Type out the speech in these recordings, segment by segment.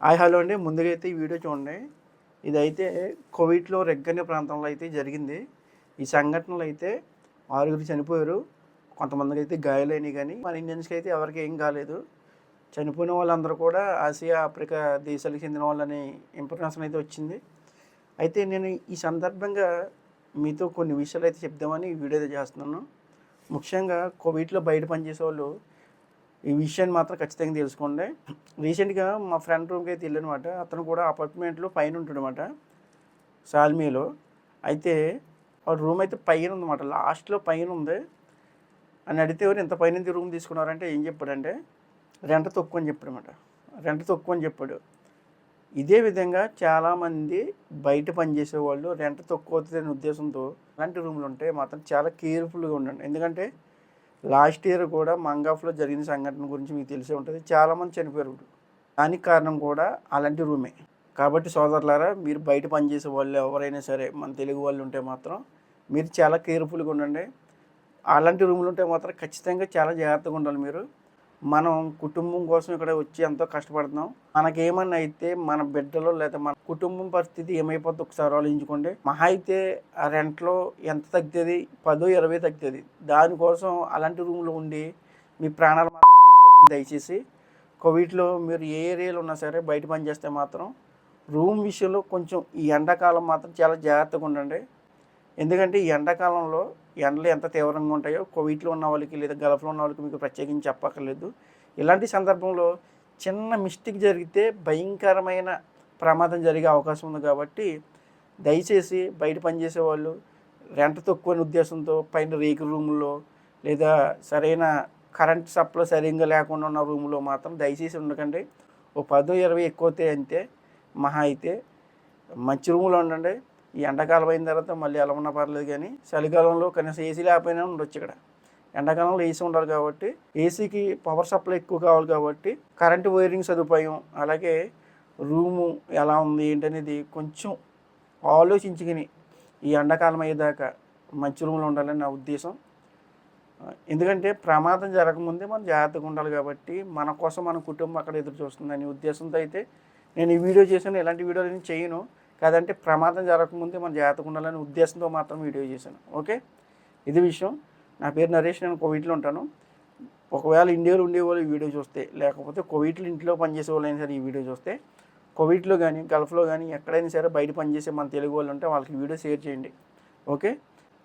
Hi hello అండి. ముందుగా అయితే ఈ వీడియో చూడండి. ఇదైతే కోవిడ్లో రెగ్గనే ప్రాంతంలో అయితే జరిగింది. ఈ సంఘటనలు అయితే ఆరుగురు చనిపోయారు. కొంతమందికి అయితే గాయాలైనవి కానీ మన ఇండియన్స్కి అయితే ఎవరికి ఏం కాలేదు. చనిపోయిన వాళ్ళందరూ కూడా ఆసియా ఆఫ్రికా దేశాలకు చెందిన వాళ్ళని ఇన్ఫర్మేషన్ అయితే వచ్చింది. అయితే నేను ఈ సందర్భంగా మీతో కొన్ని విషయాలు అయితే చెప్దామని ఈ వీడియో అయితే చేస్తున్నాను. ముఖ్యంగా కోవిడ్లో బయట పనిచేసే వాళ్ళు ఈ విషయాన్ని మాత్రం ఖచ్చితంగా తెలుసుకోండి. రీసెంట్గా మా ఫ్రెండ్ రూమ్కి అయితే వెళ్ళనమాట. అతను కూడా అపార్ట్మెంట్లో పైన ఉంటాడనమాట సాల్మీలో. అయితే ఆ రూమ్ అయితే పైన ఉందన్నమాట. లాస్ట్లో పైన ఉంది. అని అడిగితే ఎవరు ఇంత పైన రూమ్ తీసుకున్నారంటే ఏం చెప్పాడంటే రెంట్ తక్కువ అని చెప్పాడనమాట రెంట్ తక్కువ అని చెప్పాడు. ఇదే విధంగా చాలామంది బయట పనిచేసే వాళ్ళు రెంట్ తక్కువ అవుతుందనే ఉద్దేశంతో అలాంటి రూమ్లు ఉంటే మాత్రం చాలా కేర్ఫుల్గా ఉండండి. ఎందుకంటే లాస్ట్ ఇయర్ కూడా మంగాఫ్లో జరిగిన సంఘటన గురించి మీకు తెలిసే ఉంటుంది. చాలామంది చనిపోయారు. దానికి కారణం కూడా అలాంటి రూమే. కాబట్టి సోదరులారా మీరు బయట పనిచేసే వాళ్ళు ఎవరైనా సరే మన తెలుగు వాళ్ళు ఉంటే మాత్రం మీరు చాలా కేర్ఫుల్గా ఉండండి. అలాంటి రూములు ఉంటే మాత్రం ఖచ్చితంగా చాలా జాగ్రత్తగా ఉండాలి మీరు. మనం కుటుంబం కోసం ఇక్కడ వచ్చి ఎంతో కష్టపడుతున్నాం. మనకేమన్నా అయితే మన బిడ్డలో లేదా మన కుటుంబం పరిస్థితి ఏమైపోతుంది ఒకసారి ఆలోచించుకోండి. మహా అయితే ఆ రెంట్లో ఎంత తగ్గుతుంది? పదో ఇరవై తగ్గుతుంది. దానికోసం అలాంటి రూమ్లో ఉండి మీ ప్రాణాలు మాత్రం దయచేసి. కోవిడ్లో మీరు ఏ ఏరియాలో ఉన్నా సరే బయట పని చేస్తే మాత్రం రూమ్ విషయంలో కొంచెం ఈ ఎండాకాలం మాత్రం చాలా జాగ్రత్తగా ఉండండి. ఎందుకంటే ఈ ఎండాకాలంలో ఎండలు ఎంత తీవ్రంగా ఉంటాయో కోవిడ్లో ఉన్న వాళ్ళకి లేదా గల్ఫ్లో ఉన్న వాళ్ళకి మీకు ప్రత్యేకించి చెప్పక్కర్లేదు. ఇలాంటి సందర్భంలో చిన్న మిస్టేక్ జరిగితే భయంకరమైన ప్రమాదం జరిగే అవకాశం ఉంది కాబట్టి దయచేసి బయట పనిచేసే వాళ్ళు రెంట్ తక్కువ ఉద్దేశంతో పైన రేకు రూముల్లో లేదా సరైన కరెంట్ సప్లై సరిగ్గా లేకుండా ఉన్న రూమ్లో మాత్రం దయచేసి ఉండకండి. ఓ పదో ఇరవై ఎక్కువ అవుతాయి అంతే మహా అయితే మంచి రూమ్లో ఉండండి. ఈ ఎండాకాలం అయిన తర్వాత మళ్ళీ ఎలా ఉన్నా పర్లేదు కానీ చలికాలంలో కనీసం ఏసీ లేకపోయినా ఉండొచ్చు ఇక్కడ. ఎండాకాలంలో ఏసీ ఉండాలి కాబట్టి ఏసీకి పవర్ సప్లై ఎక్కువ కావాలి కాబట్టి కరెంటు వైరింగ్ సదుపాయం అలాగే రూము ఎలా ఉంది ఏంటనేది కొంచెం ఆలోచించుకుని ఈ ఎండాకాలం అయ్యేదాకా మంచి రూమ్లో ఉండాలని నా ఉద్దేశం. ఎందుకంటే ప్రమాదం జరగకముందే మనం జాగ్రత్తగా ఉండాలి కాబట్టి మన కోసం మన కుటుంబం అక్కడ ఎదురు చూస్తుందని ఉద్దేశంతో అయితే నేను ఈ వీడియో చేశాను. ఇలాంటి వీడియోలు నేను చేయను. కాదంటే ప్రమాదం జరగకముందే మనం జాగ్రత్తగా ఉండాలనే ఉద్దేశంతో మాత్రం వీడియో చేశాను. ఓకే? ఇది విషయం. నా పేరు నరేష్ నేను కోవిడ్లో ఉంటాను. ఒకవేళ ఇండియాలో ఉండేవాళ్ళు ఈ వీడియో చూస్తే లేకపోతే కోవిడ్లో ఇంట్లో పనిచేసే వాళ్ళు అయినా సరే ఈ వీడియో చూస్తే కోవిడ్లో కానీ గల్ఫ్లో కానీ ఎక్కడైనా సరే బయట పనిచేసే మన తెలుగు వాళ్ళు ఉంటే వాళ్ళకి వీడియో షేర్ చేయండి. ఓకే?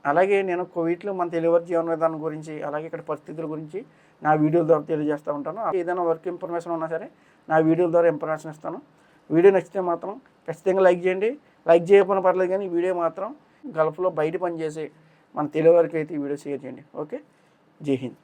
అలాగే నేను కోవిడ్లో మన తెలుగు జీవన విధానం గురించి అలాగే ఇక్కడ పరిస్థితుల గురించి నా వీడియోల ద్వారా తెలియజేస్తూ ఉంటాను. ఏదైనా వర్క్ ఇన్ఫర్మేషన్ ఉన్నా సరే నా వీడియోల ద్వారా ఇన్ఫర్మేషన్ ఇస్తాను. వీడియో నచ్చితే మాత్రం ఖచ్చితంగా లైక్ చేయండి. లైక్ చేయకపోయినా పర్లేదు కానీ ఈ వీడియో మాత్రం గల్ఫ్లో బయట పనిచేసే మన తెలుగు వారికి అయితే ఈ వీడియో షేర్ చేయండి. ఓకే? జై హింద్.